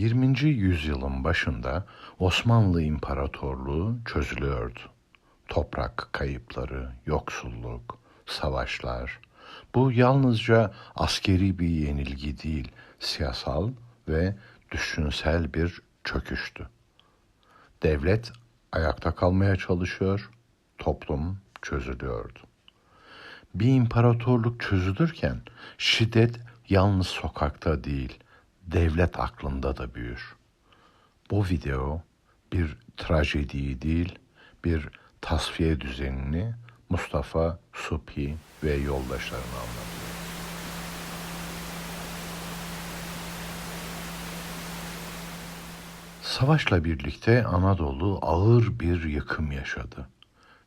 20. yüzyılın başında Osmanlı İmparatorluğu çözülüyordu. Toprak kayıpları, yoksulluk, savaşlar. Bu yalnızca askeri bir yenilgi değil, siyasal ve düşünsel bir çöküştü. Devlet ayakta kalmaya çalışıyor, toplum çözülüyordu. Bir imparatorluk çözülürken şiddet yalnız sokakta değil, devlet aklında da büyür. Bu video bir trajediyi değil, bir tasfiye düzenini Mustafa Supi ve yoldaşlarına anlatıyor. Savaşla birlikte Anadolu ağır bir yıkım yaşadı.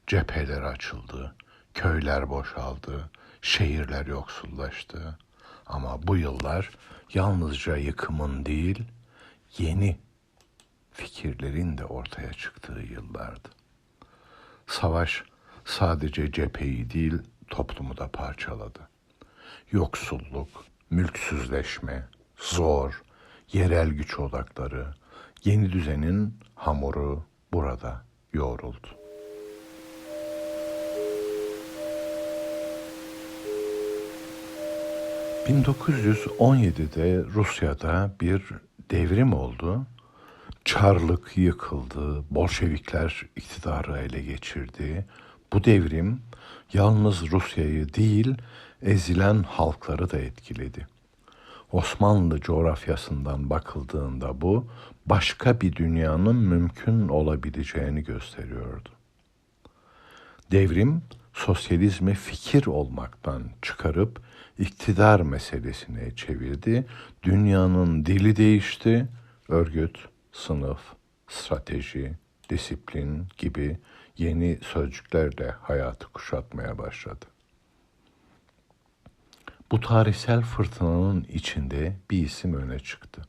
Cepheler açıldı, köyler boşaldı, şehirler yoksullaştı. Ama bu yıllar yalnızca yıkımın değil, yeni fikirlerin de ortaya çıktığı yıllardı. Savaş sadece cepheyi değil, toplumu da parçaladı. Yoksulluk, mülksüzleşme, zor, yerel güç odakları, yeni düzenin hamuru burada yoğruldu. ...1917'de Rusya'da bir devrim oldu. Çarlık yıkıldı, Bolşevikler iktidarı ele geçirdi. Bu devrim yalnız Rusya'yı değil, ezilen halkları da etkiledi. Osmanlı coğrafyasından bakıldığında bu başka bir dünyanın mümkün olabileceğini gösteriyordu. Devrim sosyalizmi fikir olmaktan çıkarıp iktidar meselesine çevirdi. Dünyanın dili değişti. Örgüt, sınıf, strateji, disiplin gibi yeni sözcüklerle hayatı kuşatmaya başladı. Bu tarihsel fırtınanın içinde bir isim öne çıktı.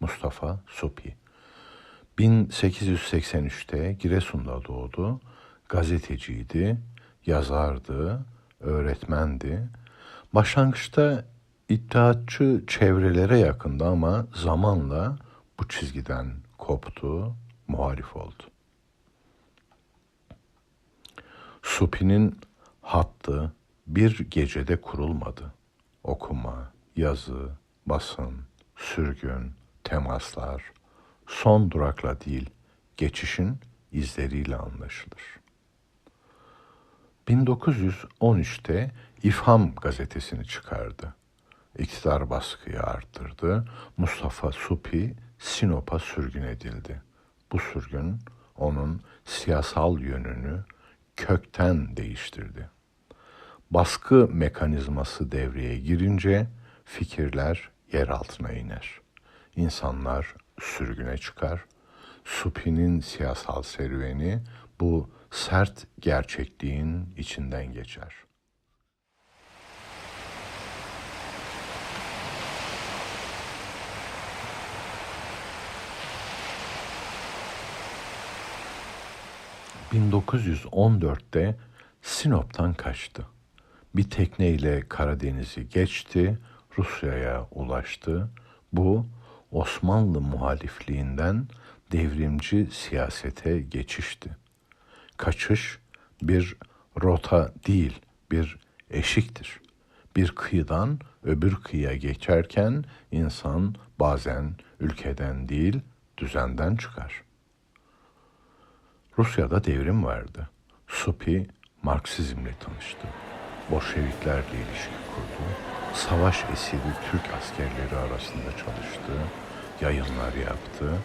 Mustafa Supi. 1883'te Giresun'da doğdu. Gazeteciydi, yazardı, öğretmendi. Başlangıçta iddiatçı çevrelere yakındı ama zamanla bu çizgiden koptu, muhalif oldu. Supi'nin hattı bir gecede kurulmadı. Okuma, yazı, basın, sürgün, temaslar son durakla değil, geçişin izleriyle anlaşılır. 1913'te İfham gazetesini çıkardı. İktidar baskıyı arttırdı. Mustafa Supi Sinop'a sürgün edildi. Bu sürgün onun siyasal yönünü kökten değiştirdi. Baskı mekanizması devreye girince fikirler yer altına iner. İnsanlar sürgüne çıkar. Supi'nin siyasal serüveni bu sert gerçekliğin içinden geçer. ...1914'te Sinop'tan kaçtı. Bir tekneyle Karadeniz'i geçti, Rusya'ya ulaştı. Bu Osmanlı muhalifliğinden devrimci siyasete geçişti. Kaçış bir rota değil, bir eşiktir. Bir kıyıdan öbür kıyıya geçerken insan bazen ülkeden değil, düzenden çıkar. Rusya'da devrim vardı. Supi Marksizmle tanıştı. Bolşeviklerle ilişki kurdu. Savaş esiri Türk askerleri arasında çalıştı. Yayınlar yaptı.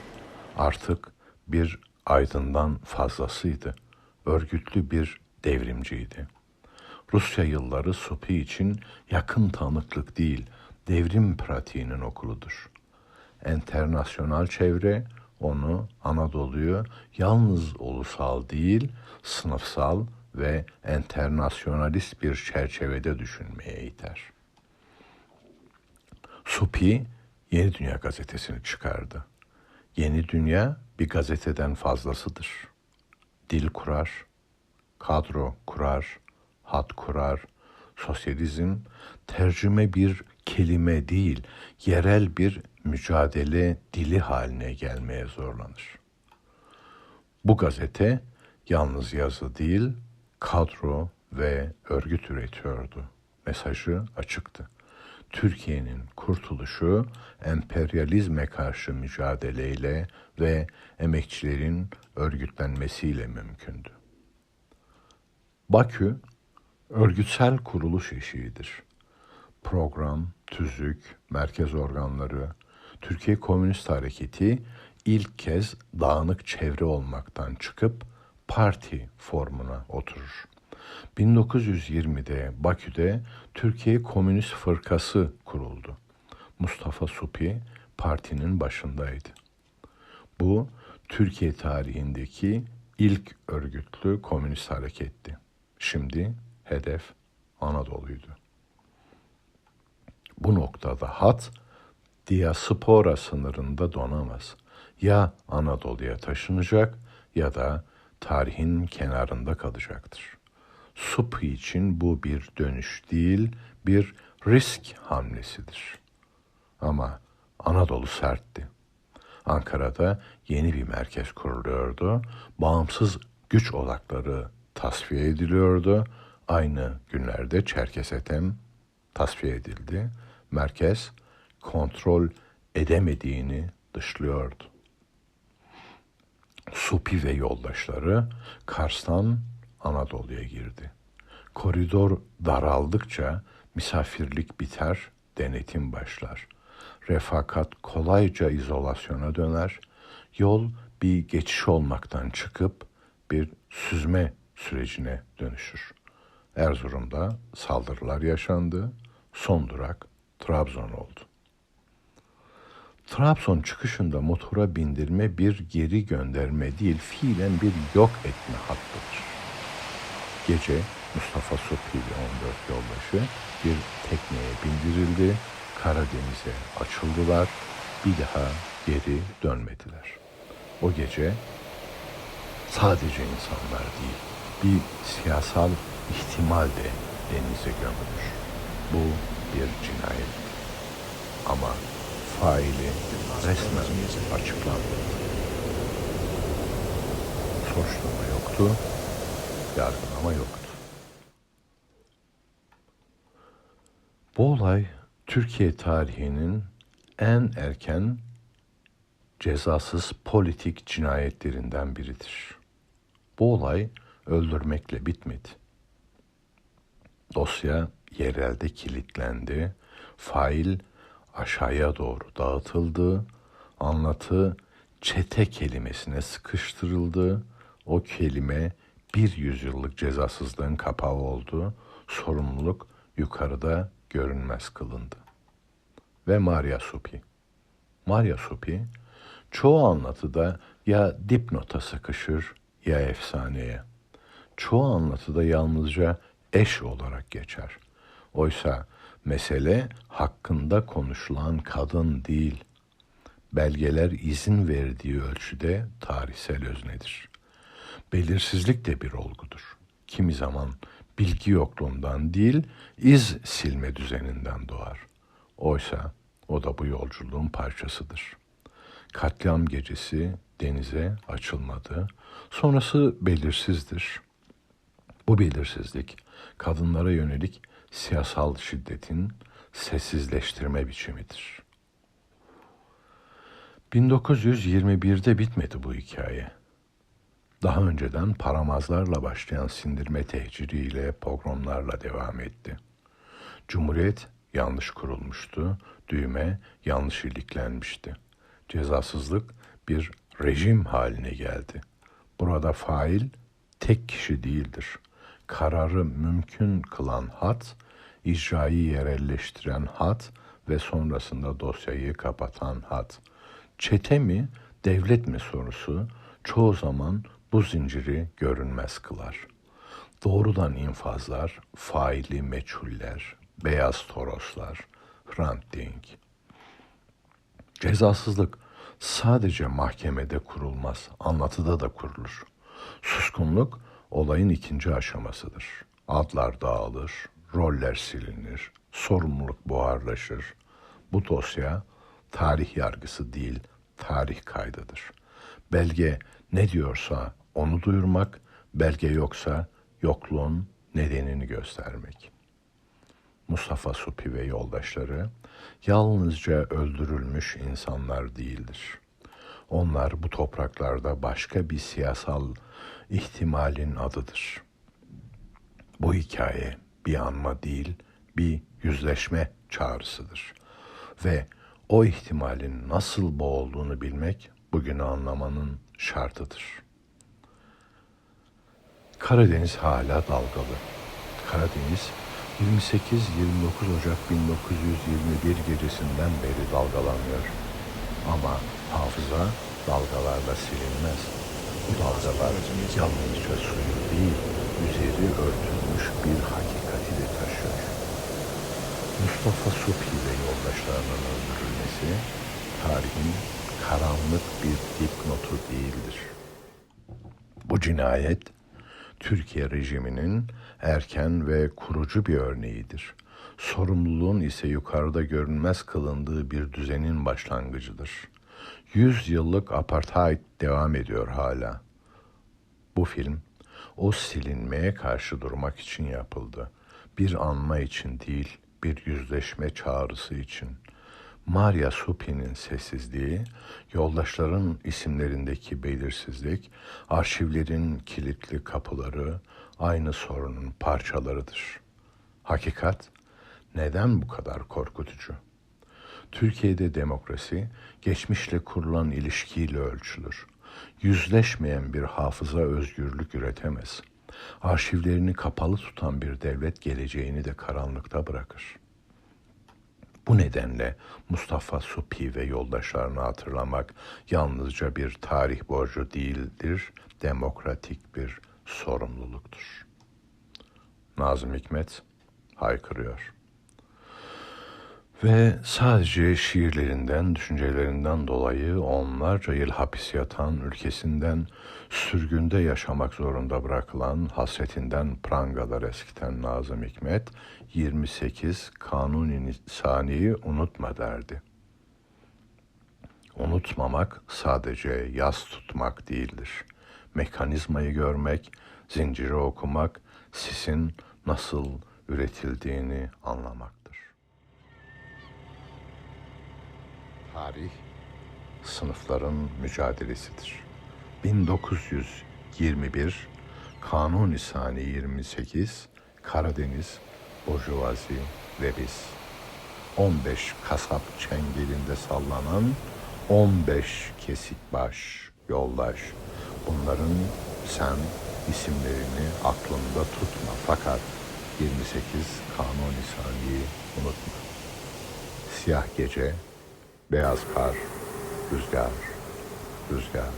Artık bir aydından fazlasıydı. Örgütlü bir devrimciydi. Rusya yılları Supi için yakın tanıklık değil, devrim pratiğinin okuludur. Enternasyonal çevre onu Anadolu'yu yalnız ulusal değil, sınıfsal ve enternasyonalist bir çerçevede düşünmeye iter. Supi Yeni Dünya gazetesini çıkardı. Yeni Dünya bir gazeteden fazlasıdır. Dil kurar, kadro kurar, hat kurar, sosyalizm tercüme bir kelime değil, yerel bir mücadele dili haline gelmeye zorlanır. Bu gazete yalnız yazı değil, kadro ve örgüt üretiyordu. Mesajı açıktı. Türkiye'nin kurtuluşu emperyalizme karşı mücadeleyle ve emekçilerin örgütlenmesiyle mümkündü. Bakü örgütsel kuruluş eşiğidir. Program, tüzük, merkez organları, Türkiye Komünist Hareketi ilk kez dağınık çevre olmaktan çıkıp parti formuna oturur. 1920'de Bakü'de Türkiye Komünist Fırkası kuruldu. Mustafa Supi partinin başındaydı. Bu Türkiye tarihindeki ilk örgütlü komünist hareketti. Şimdi hedef Anadolu'ydu. Bu noktada hat diaspora sınırında donamaz. Ya Anadolu'ya taşınacak ya da tarihin kenarında kalacaktır. Supi için bu bir dönüş değil, bir risk hamlesidir. Ama Anadolu sertti. Ankara'da yeni bir merkez kuruluyordu. Bağımsız güç odakları tasfiye ediliyordu. Aynı günlerde Çerkesetem tasfiye edildi. Merkez kontrol edemediğini dışlıyordu. Supi ve yoldaşları Kars'tan Anadolu'ya girdi. Koridor daraldıkça misafirlik biter, denetim başlar. Refakat kolayca izolasyona döner. Yol bir geçiş olmaktan çıkıp bir süzme sürecine dönüşür. Erzurum'da saldırılar yaşandı. Son durak Trabzon oldu. Trabzon çıkışında motora bindirme bir geri gönderme değil, fiilen bir yok etme hattıdır. Gece Mustafa Sopi ve 14 yoldaşı bir tekneye bindirildi, Karadeniz'e açıldılar, bir daha geri dönmediler. O gece sadece insanlar değil, bir siyasal ihtimal de denize gömülür. Bu bir cinayet. Ama faili resmen açıklandı. Soruşturma yoktu, yargılama yoktu. Bu olay Türkiye tarihinin en erken cezasız politik cinayetlerinden biridir. Bu olay öldürmekle bitmedi. Dosya yerelde kilitlendi, fail aşağıya doğru dağıtıldı, anlatı çete kelimesine sıkıştırıldı, o kelime bir yüzyıllık cezasızlığın kapağı oldu, sorumluluk yukarıda görünmez kılındı. Ve Maria Supi. Maria Supi, çoğu anlatıda ya dipnota sıkışır ya efsaneye. Çoğu anlatıda yalnızca eş olarak geçer. Oysa mesele hakkında konuşulan kadın değil, belgeler izin verdiği ölçüde tarihsel öznedir. Belirsizlik de bir olgudur. Kimi zaman bilgi yokluğundan değil, iz silme düzeninden doğar. Oysa o da bu yolculuğun parçasıdır. Katliam gecesi denize açılmadı. Sonrası belirsizdir. Bu belirsizlik kadınlara yönelik siyasal şiddetin sessizleştirme biçimidir. 1921'de bitmedi bu hikaye. Daha önceden paramazlarla başlayan sindirme tehciriyle, pogromlarla devam etti. Cumhuriyet yanlış kurulmuştu, düğme yanlış iliklenmişti. Cezasızlık bir rejim haline geldi. Burada fail tek kişi değildir. Kararı mümkün kılan hat, icrayı yerelleştiren hat ve sonrasında dosyayı kapatan hat. Çete mi, devlet mi sorusu çoğu zaman bu zinciri görünmez kılar. Doğrudan infazlar, faili meçhuller, beyaz toroslar, Hrant Dink. Cezasızlık sadece mahkemede kurulmaz, anlatıda da kurulur. Suskunluk olayın ikinci aşamasıdır. Adlar dağılır, roller silinir, sorumluluk buharlaşır. Bu dosya tarih yargısı değil, tarih kaydıdır. Belge ne diyorsa onu duyurmak, belge yoksa yokluğun nedenini göstermek. Mustafa Supi ve yoldaşları yalnızca öldürülmüş insanlar değildir. Onlar bu topraklarda başka bir siyasal ihtimalin adıdır. Bu hikaye bir anma değil, bir yüzleşme çağrısıdır. Ve o ihtimalin nasıl boğulduğunu bilmek bugünü anlamanın şartıdır. Karadeniz hala dalgalı. Karadeniz 28-29 Ocak 1921 gecesinden beri dalgalanıyor. Ama hafıza dalgalarla silinmez. Bu dalgalar yalnızca suyu değil, üzeri örtülmüş bir hakikati de taşıyor. Mustafa Subhi ve yoldaşlarının öldürülmesi tarihin karanlık bir dipnotu değildir. Bu cinayet Türkiye rejiminin erken ve kurucu bir örneğidir. Sorumluluğun ise yukarıda görünmez kılındığı bir düzenin başlangıcıdır. Yüz yıllık apartheid devam ediyor hala. Bu film o silinmeye karşı durmak için yapıldı. Bir anma için değil, bir yüzleşme çağrısı için. Maria Supi'nin sessizliği, yoldaşların isimlerindeki belirsizlik, arşivlerin kilitli kapıları aynı sorunun parçalarıdır. Hakikat neden bu kadar korkutucu? Türkiye'de demokrasi geçmişle kurulan ilişkiyle ölçülür. Yüzleşmeyen bir hafıza özgürlük üretemez. Arşivlerini kapalı tutan bir devlet geleceğini de karanlıkta bırakır. Bu nedenle Mustafa Supi ve yoldaşlarını hatırlamak yalnızca bir tarih borcu değildir, demokratik bir sorumluluktur. Nazım Hikmet haykırıyor. Ve sadece şiirlerinden, düşüncelerinden dolayı onlarca yıl hapis yatan, ülkesinden sürgünde yaşamak zorunda bırakılan, hasretinden prangalar eskiten Nazım Hikmet, 28 Kanuni Sani'yi unutma derdi. Unutmamak sadece yas tutmak değildir. Mekanizmayı görmek, zinciri okumak, sisin nasıl üretildiğini anlamaktır. Tarih sınıfların mücadelesidir. 1921 Kanuni Sani 28 Karadeniz Burjuvazi ve biz. 15 kasap çengelinde sallanan 15 kesik baş, yoldaş. Bunların sen isimlerini aklında tutma fakat 28 Kanuni Sani'yi unutma. Siyah gece, beyaz kar, rüzgar, rüzgar.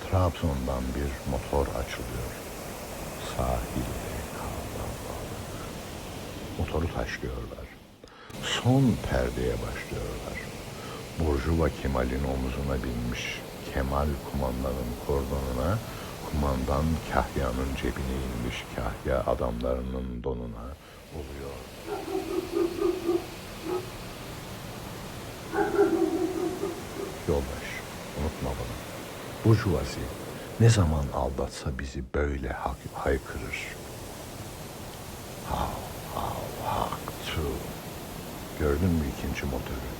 Trabzon'dan bir motor açılıyor. Sahilde Motoru taşlıyorlar. Son perdeye başlıyorlar. Burjuva Kemal'in omuzuna binmiş Kemal kumandanın kordonuna, kumandan Kahya'nın cebine inmiş Kahya adamlarının donuna oluyor. Yoldaş, unutma bunu. Burjuvazi ne zaman aldatsa bizi böyle hay haykırır. How, how, hak to. Gördün mü ikinci motoru?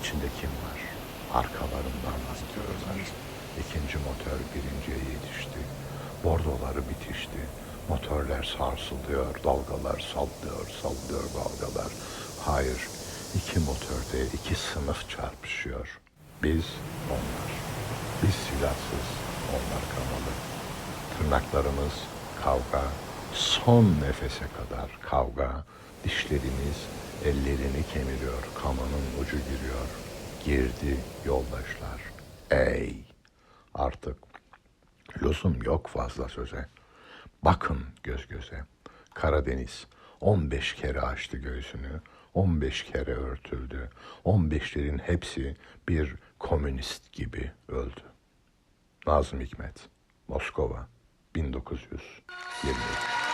İçinde kim var? Arkalarından atıyorlar. İkinci motor birinciye yetişti. Bordoları bitişti. Motorlar sarsılıyor, dalgalar sallıyor, sallıyor dalgalar. Hayır, iki motorda iki sınıf çarpışıyor. Biz, onlar. Biz silahsız, onlar kanalı. Tırnaklarımız kavga, son nefese kadar kavga, dişlerimiz ellerini kemiriyor, kanının ucu giriyor. Girdi yoldaşlar. Ey! Artık lüzum yok fazla söze. Bakın göz göze. Karadeniz 15 kere açtı göğsünü, 15 kere örtüldü. 15'lerin hepsi bir komünist gibi öldü. Nazım Hikmet, Moskova, 1923